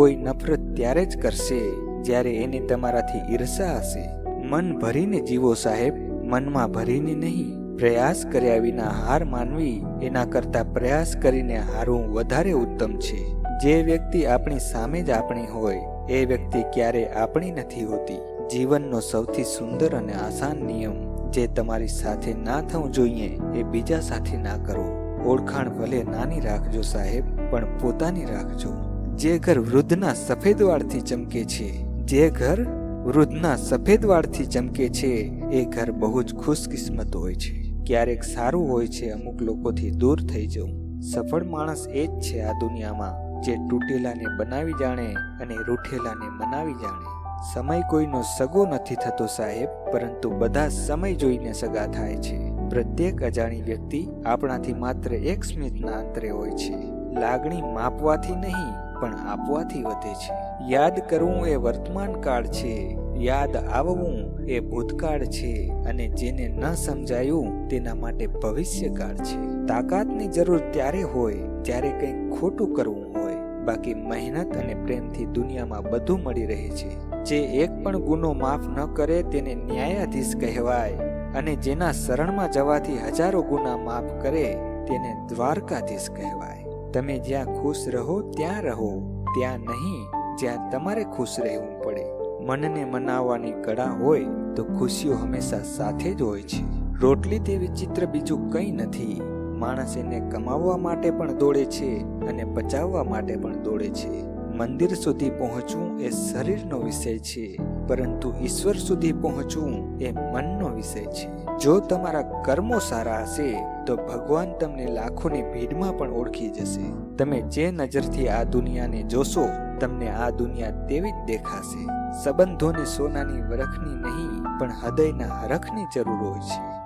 કોઈ નફરત ત્યારે જ કરશે જ્યારે એને તમારાથી ઈર્ષા હશે. મન ભરીને જીવો સાહેબ, મનમાં ભરીને નહીં. પ્રયાસ કર્યા વિના હાર માનવી, એના કરતા પ્રયાસ કરીને હારવું વધારે ઉત્તમ છે. જે વ્યક્તિ આપણી સામે જ આપણી હોય, એ વ્યક્તિ ક્યારે આપણી નથી હોતી. જીવનનો સૌથી સુંદર અને આસાન નિયમ, જે તમારી સાથે ના થવું જોઈએ, એ બીજા સાથે ના કરો. ઓળખાણ ભલે નાની રાખજો સાહેબ, પણ પોતાની રાખજો. જે ઘર વૃદ્ધના સફેદ વાળથી ચમકે છે, જે ઘર વૃદ્ધના સફેદ વાળથી ચમકે છે, એ ઘર બહુ જ ખુશકિસ્મત હોય છે. ક્યારેક સારું હોય છે, અમુક લોકોથી દૂર થઈ જવું. સફળ માણસ એ જ છે આ દુનિયામાં, જે તૂટેલાને બનાવી જાણે અને રૂઠેલાને મનાવી જાણે. સમય કોઈનો સગો નથી થતો સાહેબ, પરંતુ બધા સમય જોઈને સગા થાય છે. પ્રત્યેક અજાણી વ્યક્તિ આપણાથી માત્ર એક સ્મિતના અંતરે હોય છે. લાગણી માપવાથી નહીં પણ આપવાથી વધે છે. યાદ કરવું એ વર્તમાન કાળ છે. યાદ આવવું એ ભૂતકાળ છે અને જેને ન સમજાયું તેના માટે ભવિષ્યકાળ છે. તાકાતની જરૂર ત્યારે હોય જ્યારે કંઈક ખોટું કરવું હોય. બાકી મહેનત અને પ્રેમથી દુનિયામાં બધું મળી રહે છે. જે એક પણ ગુનો માફ ન કરે તેને ન્યાયાધીશ કહેવાય અને જેના શરણમાં જવાથી હજારો ગુના માફ કરે તેને દ્વારકાધીશ કહેવાય. તમે જ્યાં ખુશ રહો, ત્યાં રહો. ત્યાં નહીં, જ્યાં તમારે ખુશ રહેવું પડે. મનને મનાવવાની કળા હોય, તો ખુશીઓ હંમેશા સાથે જ હોય છે. રોટલી તે વિચિત્ર બીજું કંઈ નથી. માણસ એને કમાવવા માટે પણ દોડે છે અને પચાવવા માટે પણ દોડે છે. મંદિર સુધી પહોંચવું એ શરીરનો વિષય છે, પરંતુ ઈશ્વર સુધી પહોંચવું એ મનનો વિષય છે. જો તમારા કર્મો સારા હશે, તો ભગવાન તમને લાખોની ભીડમાં પણ ઓળખી જશે. તમે જે નજરથી આ દુનિયાને જોશો, તમને આ દુનિયા તેવી જ દેખાશે. સંબંધોને સોનાની વરખની નહીં, પણ હૃદયના હરખની જરૂર હોય છે.